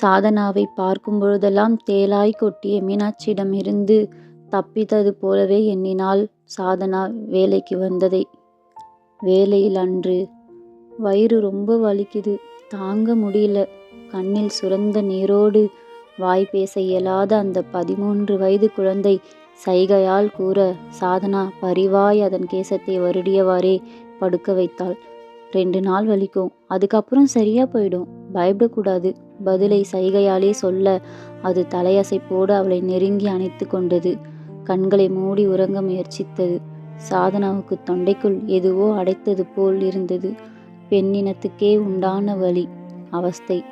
சாதனாவை பார்க்கும் பொழுதெல்லாம் தேளாய் கொட்டிய மீனாட்சியிடமிருந்து தப்பித்தது போலவே எண்ணினாள் சாதனா வேலைக்கு வந்ததை. வேலையில் அன்று வயிறு ரொம்ப வலிக்குது தாங்க முடியல. கண்ணில் சுரந்த நீரோடு வாய் பேச இயலாத அந்த பதிமூன்று வயது குழந்தை சைகையால் கூற சாதனா பரிவாய் அதன் கேசத்தை வருடியவாறே படுக்க வைத்தாள். ரெண்டு நாள் வலிக்கும். அதுக்கப்புறம் சரியா போயிடும். பயப்படக்கூடாது. பதிலை சைகையாலே சொல்ல அது தலையசைப்போடு அவளை நெருங்கி அணைத்து கொண்டது. கண்களை மூடி உறங்க முயற்சித்தது. சாதனாவுக்கு தொண்டைக்குள் எதுவோ அடைத்தது போல் இருந்தது. பெண்ணினத்துக்கே உண்டான வழி அவஸ்தை.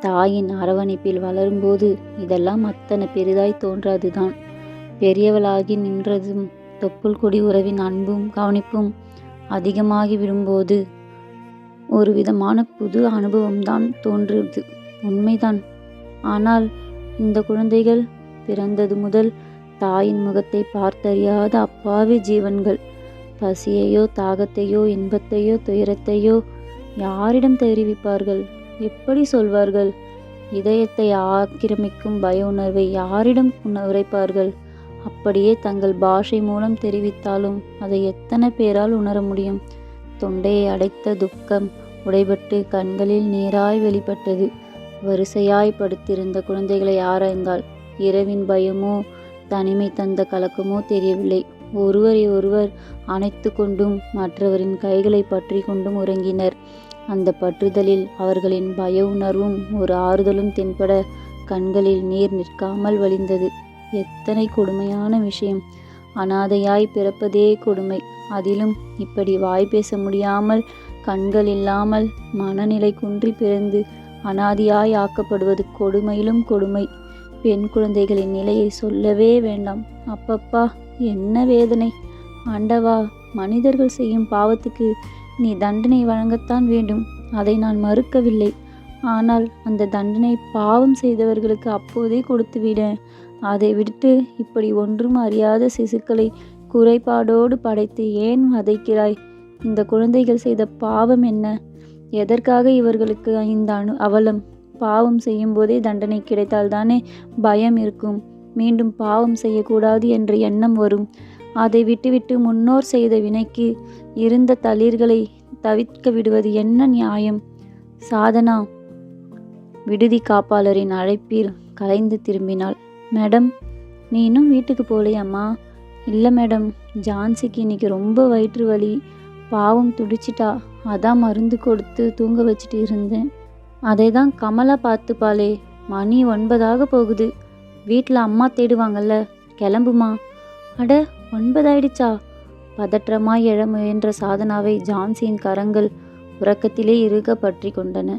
தாயின் அரவணைப்பில் வளரும்போது இதெல்லாம் அத்தனை பெரிதாய் தோன்றாதுதான். பெரியவளாகி நின்றதும் தொப்புள் கொடி உறவின் அன்பும் கவனிப்பும் அதிகமாகி விடும்போது ஒரு விதமான புது அனுபவம்தான் தோன்றுது. உண்மைதான். ஆனால் இந்த குழந்தைகள் பிறந்தது முதல் தாயின் முகத்தை பார்த்தறியாத அப்பாவி ஜீவன்கள். பசியையோ தாகத்தையோ இன்பத்தையோ துயரத்தையோ யாரிடம் தெரிவிப்பார்கள்? எப்படி சொல்வார்கள்? இதயத்தை ஆக்கிரமிக்கும் பய உணர்வை யாரிடம் உரைப்பார்கள்? அப்படியே தங்கள் பாஷை மூலம் தெரிவித்தாலும் அதை எத்தனை பேரால் உணர முடியும்? தொண்டையை அடைத்த துக்கம் உடைபட்டு கண்களில் நீராய் வெளிப்பட்டது. வரிசையாய் படுத்திருந்த குழந்தைகளை ஆராய்ந்தாள். இரவின் பயமோ தனிமை தந்த கலக்கமோ தெரியவில்லை. ஒருவரை ஒருவர் அணைத்து கொண்டும் மற்றவரின் கைகளைப் பற்றி கொண்டும் உறங்கினர். அந்த பற்றுதலில் அவர்களின் பய உணர்வும் ஒரு ஆறுதலும் தென்பட கண்களில் நீர் நிற்காமல் வழிந்தது. எத்தனை கொடுமையான விஷயம். அனாதையாய் பிறப்பதே கொடுமை. அதிலும் இப்படி வாய் பேச முடியாமல் கண்கள் இல்லாமல் மனநிலை குன்றி பிறந்து அனாதியாய் ஆக்கப்படுவது கொடுமையிலும் கொடுமை. பெண் குழந்தைகளின் நிலையை சொல்லவே வேண்டாம். அப்பப்பா என்ன வேதனை. ஆண்டவா மனிதர்கள் செய்யும் பாவத்துக்கு நீ தண்டனை வழங்கத்தான் வேண்டும். அதை நான் மறுக்கவில்லை. ஆனால் அந்த தண்டனை பாவம் செய்தவர்களுக்கு அப்போதே கொடுத்துவிட. அதை விட்டு இப்படி ஒன்றும் அறியாத சிசுக்களை குறைபாடோடு படைத்து ஏன் வதைக்கிறாய்? இந்த குழந்தைகள் செய்த பாவம் என்ன? எதற்காக இவர்களுக்கு இந்த அவலம்? பாவம் செய்யும்போதே தண்டனை கிடைத்தால்தானே பயம் இருக்கும். மீண்டும் பாவம் செய்யக்கூடாது என்ற எண்ணம் வரும். அதை விட்டுவிட்டு முன்னோர் செய்த வினைக்கு இருந்த தளிர்களை தவிர்க்க விடுவது என்ன நியாயம்? சாதனா விடுதி காப்பாளரின் அழைப்பில் கலைந்து திரும்பினாள். மேடம். நீ இன்னும் வீட்டுக்கு போலையம்மா இல்லை மேடம். ஜான்சிக்கு இன்னைக்கு ரொம்ப வயிற்று வலி. பாவம் துடிச்சிட்டா. அதான் மருந்து கொடுத்து தூங்க வச்சுட்டு இருந்தேன். அதை தான் கமலா பார்த்துப்பாளே. மணி ஒன்பதாக போகுது. வீட்டில் அம்மா தேடுவாங்கல்ல. கிளம்புமா அட ஒன்பதாயிடுச்சா? பதற்றமாய் எழ முயன்ற சாதனாவை ஜான்சியின் கரங்கள் உறக்கத்திலே இருக பற்றி கொண்டன.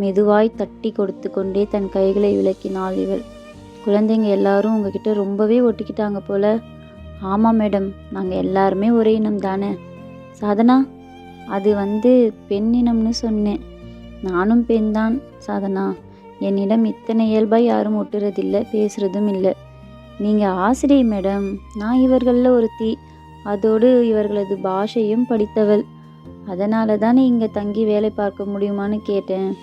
மெதுவாய் தட்டி கொடுத்து கொண்டே தன் கைகளை விலக்கினாள் இவள். குழந்தைங்க எல்லாரும் உங்ககிட்ட ரொம்பவே ஒட்டிக்கிட்டாங்க போல. ஆமாம் மேடம். நாங்கள் எல்லாருமே ஒரே இனம் தானே சாதனா. அது வந்து பெண்ணினம்னு சொன்னேன். நானும் பெண் தான் சாதனா. என்னிடம் இத்தனை இயல்பாக யாரும் ஒட்டுறதில்லை பேசுகிறதும் இல்லை நீங்கள் ஆசிரியை மேடம். நான் இவர்களில் ஒருத்தி. அதோடு இவர்களது பாஷையும் படித்தவள். அதனாலதானே இங்கே தங்கி வேலை பார்க்க முடியுமான்னு கேட்டேன்.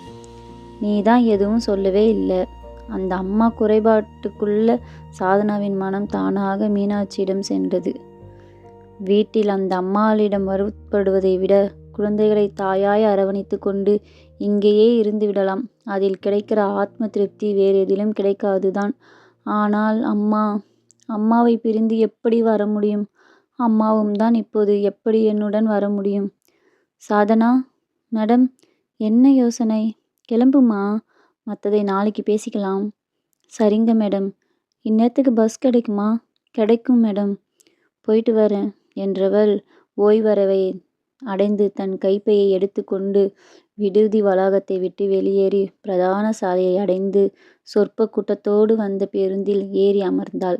நீதான் எதுவும் சொல்லவே இல்லை அந்த அம்மா குறைபாட்டுக்குள்ள சாதனாவின் மனம் தானாக மீனாட்சியிடம் சென்றது. வீட்டில் அந்த அம்மாளிடம் வருத்தப்படுவதை விட குழந்தைகளை தாயாய் அரவணைத்து கொண்டு இங்கேயே இருந்து விடலாம். அதில் கிடைக்கிற ஆத்ம திருப்தி வேறு எதிலும் கிடைக்காதுதான். ஆனால் அம்மா. அம்மாவைப் பிரிந்து எப்படி வர முடியும்? அம்மாவும் தான் இப்போது எப்படி என்னுடன் வர முடியும்? சாதனா. மேடம். என்ன யோசனை? கிளம்புமா மற்றதை நாளைக்கு பேசிக்கலாம். சரிங்க மேடம். இந்நேரத்துக்கு பஸ் கிடைக்குமா? கிடைக்கும் மேடம். போயிட்டு வரேன் என்றவள் ஓய்வரவை அடைந்து தன் கைப்பையை எடுத்துக்கொண்டு விடுதி வளாகத்தை விட்டு வெளியேறி பிரதான சாலையை அடைந்து சொற்ப கூட்டத்தோடு வந்த பேருந்தில் ஏறி அமர்ந்தாள்.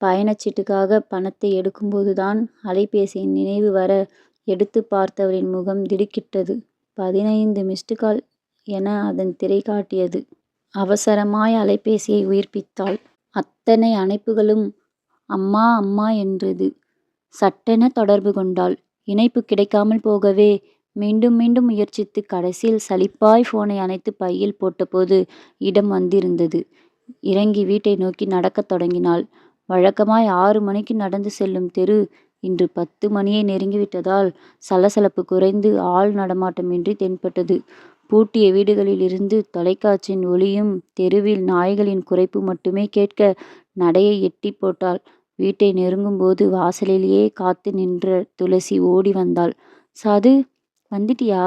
பயணச்சீட்டுக்காக பணத்தை எடுக்கும்போதுதான் அலைபேசியின் நினைவு வர எடுத்து பார்த்தவரின் முகம் திடுக்கிட்டது. பதினைந்து மிஸ்டு கால் என அதன் திரை காட்டியது. அவசரமாய் அலைபேசியை உயிர்ப்பித்தாள். அத்தனை அழைப்புகளும் அம்மா அம்மா என்றது. சட்டென தொடர்பு கொண்டாள். இணைப்பு கிடைக்காமல் போகவே மீண்டும் மீண்டும் முயற்சித்து கடைசியில் சலிப்பாய் போனை அணைத்து பையில் போட்டபோது இடம் வந்திருந்தது இறங்கி வீட்டை நோக்கி நடக்கத் தொடங்கினாள் வழக்கமாய் ஆறு மணிக்கு நடந்து செல்லும் தெரு இன்று பத்து மணியை நெருங்கிவிட்டதால் சலசலப்பு குறைந்து ஆள் நடமாட்டமின்றி தென்பட்டது பூட்டிய வீடுகளிலிருந்து தொலைக்காட்சியின் ஒளியும் தெருவில் நாய்களின் குறைப்பு மட்டுமே கேட்க நடையை எட்டி போட்டாள். வீட்டை நெருங்கும்போது வாசலிலேயே காத்து நின்ற துளசி ஓடி வந்தாள். சாது வந்துட்டியா?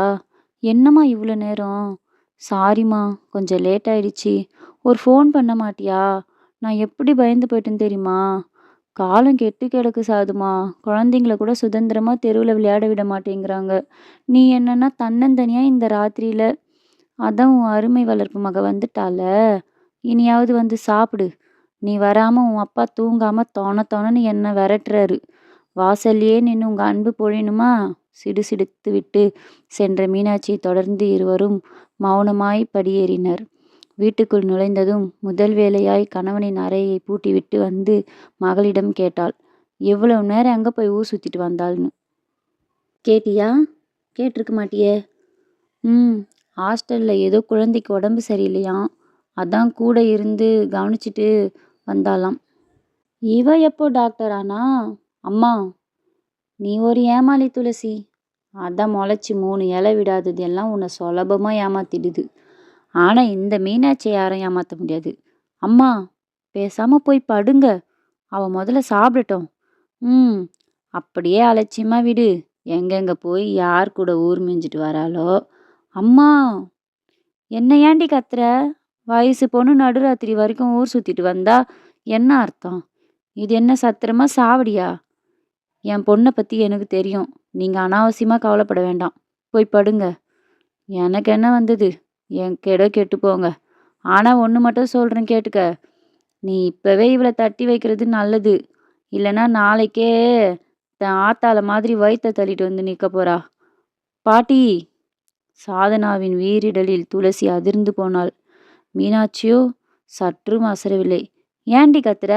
என்னம்மா இவ்வளோ நேரம்? சாரிம்மா கொஞ்சம் லேட் ஆயிடுச்சு. ஒரு ஃபோன் பண்ண மாட்டியா? நான் எப்படி பயந்து போயிட்டேன் தெரியுமா? காலம் கெட்டு கிடக்கு சாதுமா. குழந்தைங்கள கூட சுதந்திரமாக தெருவில் விளையாட விட மாட்டேங்கிறாங்க. நீ என்னன்னா தன்னந்தனியாக இந்த ராத்திரியில் அதான் உன் அருமை வளர்ப்பு மக வந்துட்டால? இனியாவது வந்து சாப்பிடு. நீ வராமல் உன் அப்பா தூங்காமல் தோண தோணன்னு என்னை விரட்டுறாரு. வாசல்லையே நின்று உங்கள் அன்பு பொழியணுமா? சிடுசிடுத்து விட்டு சென்ற மீனாட்சியை தொடர்ந்து இருவரும் மௌனமாய் படியேறினர். வீட்டுக்குள் நுழைந்ததும் முதல் வேலையாய் கணவனின் அறையை பூட்டிவிட்டு வந்து மகளிடம் கேட்டாள். எவ்வளவு நேரம் அங்கே போய் ஊர் சுற்றிட்டு வந்தாள்னு? கேட்டியா? கேட்டிருக்க மாட்டியே? ம் ஹாஸ்டலில் ஏதோ குழந்தைக்கு உடம்பு சரியில்லையாம் அதான் கூட இருந்து கவனிச்சிட்டு வந்தாலாம் இவ எப்போ டாக்டர் ஆனா? அம்மா. நீ ஒரு ஏமாளி துளசி. அதான் முளைச்சி மூணு இலை விடாதது. எல்லாம் உன்னை சுலபமாக ஏமாத்திடுது. ஆனால் இந்த மீனாட்சியை யாரும் ஏமாற்ற முடியாது. அம்மா பேசாமல் போய் படுங்க. அவள் முதல்ல சாப்பிடட்டும். ம் அப்படியே அலட்சியமாக விடு. எங்கெங்கே போய் யார் கூட ஊர் மிஞ்சிட்டு வராளோ? அம்மா என்ன ஏண்டி கத்துற? வயசு பொண்ணு நடுராத்திரி வரைக்கும் ஊர் சுற்றிட்டு வந்தா என்ன அர்த்தம்? இது என்ன சத்திரமா சாவடியா? என் பொண்ணை பற்றி எனக்கு தெரியும். நீங்கள் அனாவசியமாக கவலைப்பட வேண்டாம். போய் படுங்க. எனக்கு என்ன வந்தது? என் கெட கெட்டு போங்க ஆனால் ஒன்று மட்டும் சொல்கிறேன் கேட்டுக்க. நீ இப்போவே இவளை தட்டி வைக்கிறது நல்லது. இல்லைன்னா நாளைக்கே தன் ஆத்தால மாதிரி வயிற்ற தள்ளிட்டு வந்து நிற்க போறா. பாட்டி! சாதனாவின் வீரிடலில் துளசி அதிர்ந்து போனாள். மீனாட்சியோ சற்றும் அசரவில்லை. ஏண்டி கத்துற?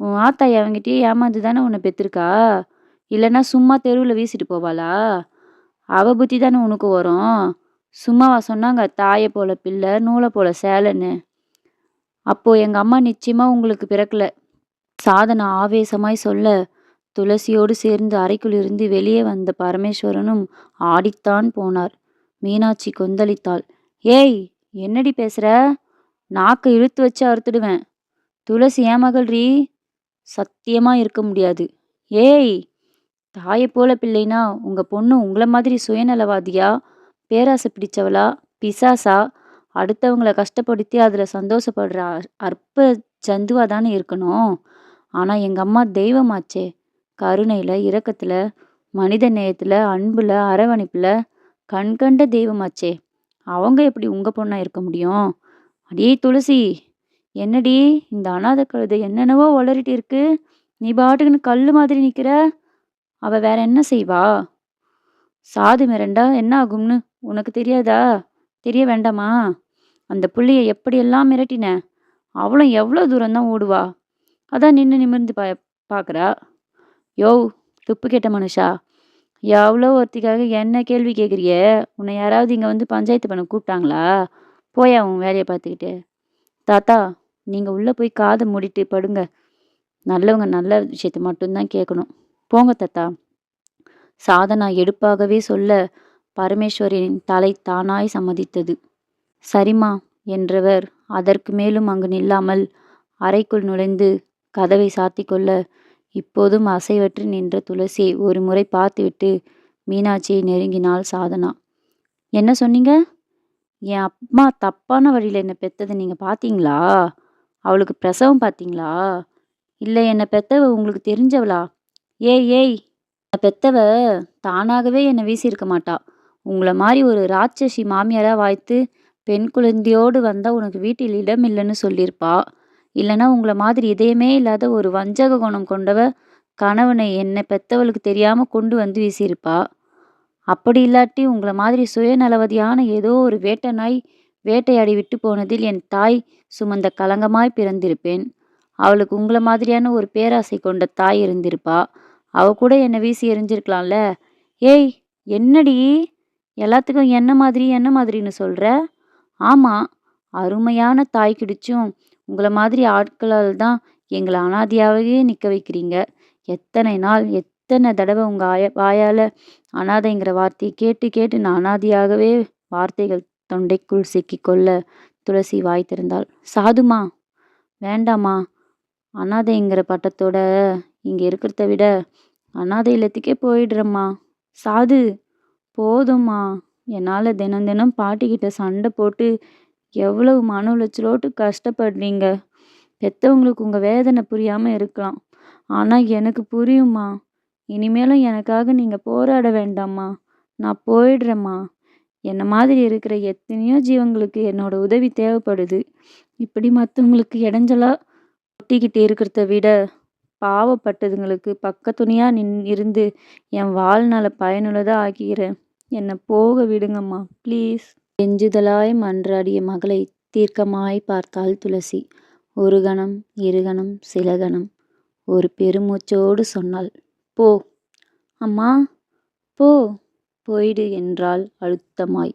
உன் ஆத்தா அவங்கிட்டயே ஏமாந்து தானே உன்னை பெற்றிருக்கா இல்லைன்னா சும்மா தெருவில் வீசிட்டு போவாளா? அவ புத்தி தானே உனக்கு வரும். சும்மாவா சொன்னாங்க தாயை போல பிள்ளை நூலை போல சேலைன்னு. அப்போ எங்க அம்மா நிச்சயமா உங்களுக்கு பிறக்கல. சாதனை ஆவேசமாய் சொல்ல துளசியோடு சேர்ந்து அறைக்குள் இருந்து வெளியே வந்த பரமேஸ்வரனும் ஆடித்தான் போனார். மீனாட்சி கொந்தளித்தாள். ஏய் என்னடி பேசுற? நாக்கு இழுத்து வச்சு அறுத்துடுவேன். துளசி ஏன் மகள்ரி சத்தியமா இருக்க முடியாது. ஏய் தாயை போல பிள்ளைனா உங்க பொண்ணு உங்களை மாதிரி சுயநலவாதியா? பேராசை பிடிச்சவளா? பிசாசா? அடுத்தவங்களை கஷ்டப்படுத்தி அதில் சந்தோஷப்படுற அற்ப ஜந்துவாக தானே இருக்கணும். ஆனால் எங்கள் அம்மா தெய்வமாச்சே. கருணையில் இரக்கத்தில் மனித நேயத்தில் அன்பில் அரவணைப்பில் கண்கண்ட தெய்வமாச்சே. அவங்க எப்படி உங்கள் பொண்ணாக இருக்க முடியும்? அடியே துளசி என்னடி இந்த அனாத கழுதை என்னென்னவோ உளறிட்டு இருக்கு. நீ பாட்டுக்குன்னு கல் மாதிரி நிற்கிற அவள் வேற என்ன செய்வா? சாது மிரண்டா என்ன ஆகும்னு? உனக்கு தெரியாதா? தெரிய வேண்டாமா? அந்த புள்ளைய எப்படியெல்லாம் மிரட்டின? அவளும் எவ்வளோ தூரம்தான் ஓடுவா? அதான் நின்று நிமிர்ந்து பா பார்க்குறா யோ துப்பு கேட்ட மனுஷா. எவ்வளோ ஒருத்திக்காக என்ன கேள்வி கேட்குறிய உன்னை யாராவது இங்கே வந்து பஞ்சாயத்து பண்ண கூப்பிட்டாங்களா? போயா உன் வேலையை பார்த்துக்கிட்டு. தாத்தா நீங்கள் உள்ளே போய் காதை மூடிட்டு படுங்க. நல்லவங்க நல்ல விஷயத்தை மட்டும்தான் கேட்கணும். போங்க தாத்தா. சாதனா எடுப்பாகவே சொல்ல பரமேஸ்வரின் தலை தானாய் சம்மதித்தது. சரிம்மா என்றவர் அதற்கு மேலும் அங்கு நில்லாமல் அறைக்குள் நுழைந்து கதவை சாத்திக்கொள்ள, இப்போதும் அசைவற்று நின்ற துளசியை ஒரு முறை பார்த்துவிட்டு மீனாட்சியை நெருங்கினாள் சாதனா. என்ன சொன்னீங்க? என் அம்மா தப்பான வழியில் என்னை பெத்ததை நீங்கள் பார்த்தீங்களா? அவளுக்கு பிரசவம் பார்த்தீங்களா? இல்லை என்னை பெத்தவ உங்களுக்கு தெரிஞ்சவளா? ஏய் ஏய் பெத்தவ தானாகவே என்னை வீசியிருக்க மாட்டா. உங்களை மாதிரி ஒரு ராட்சசி மாமியாராக வாய்த்து பெண் குழந்தையோடு வந்தால் உனக்கு வீட்டில் இடம் இல்லைன்னு சொல்லியிருப்பா. இல்லைன்னா உங்களை மாதிரி இதயமே இல்லாத ஒரு வஞ்சக குணம் கொண்டவ கணவனை என்னை பெத்தவளுக்கு தெரியாமல் கொண்டு வந்து வீசியிருப்பா. அப்படி இல்லாட்டி உங்களை மாதிரி சுயநலவதியான ஏதோ ஒரு வேட்டை நாய் வேட்டையாடி விட்டு போனதில் என் தாய் சுமந்த கலங்கமாய் பிறந்திருப்பேன். அவளுக்கு உங்களை மாதிரியான ஒரு பேராசை கொண்ட தாய் இருந்திருப்பா. அவ கூட என்னை வீசி எறிஞ்சிருக்கலாம்ல. ஏய் என்னடி? எல்லாத்துக்கும் என்ன மாதிரி என்ன மாதிரின்னு சொல்கிற ஆமாம் அருமையான தாய் கிடைச்சும் உங்களை மாதிரி ஆட்களால் தான் எங்களை அனாதையாகவே நிற்க வைக்கிறீங்க. எத்தனை நாள் எத்தனை தடவை உங்கள் ஆய வாயால் அனாதைங்கிற வார்த்தையை கேட்டு கேட்டு நான் அனாதையாகவே வார்த்தைகள் தொண்டைக்குள் சிக்கிக்கொள்ள துளசி வாய் திறந்தாள். சாதுமா வேண்டாமா? அனாதைங்கிற பட்டத்தோட இங்கே இருக்கிறத விட அனாதை இல்லத்துக்கே போயிடுறேம்மா. சாது போதும்மா. என்னால் தினம் தினம் பாட்டிக்கிட்ட சண்டை போட்டு எவ்வளவு மன உளைச்சலோட்டு கஷ்டப்படுறீங்க. பெற்றவங்களுக்கு உங்கள் வேதனை புரியாமல் இருக்கலாம். ஆனால் எனக்கு புரியும்மா. இனிமேலும் எனக்காக நீங்கள் போராட வேண்டாம்மா. நான் போயிடுறேம்மா. என்னை மாதிரி இருக்கிற எத்தனையோ ஜீவங்களுக்கு என்னோட உதவி தேவைப்படுது. இப்படி மற்றவங்களுக்கு இடைஞ்சலாக ஒட்டிக்கிட்டு இருக்கிறத விட பாவப்பட்டதுங்களுக்கு பக்கத்துணையாக நின் இருந்து என் வாழ்நாளை பயனுள்ளதாக ஆக்கிக்கிறேன் என்னை போக விடுங்கம்மா ப்ளீஸ். கெஞ்சுதலாய் மன்றாடிய மகளை தீர்க்கமாய் பார்த்தாள் துளசி. ஒரு கணம் இரு கணம் சில கணம். ஒரு பெருமூச்சோடு சொன்னாள் போ. அம்மா போ. போயிடு என்றாள் அழுத்தமாய்.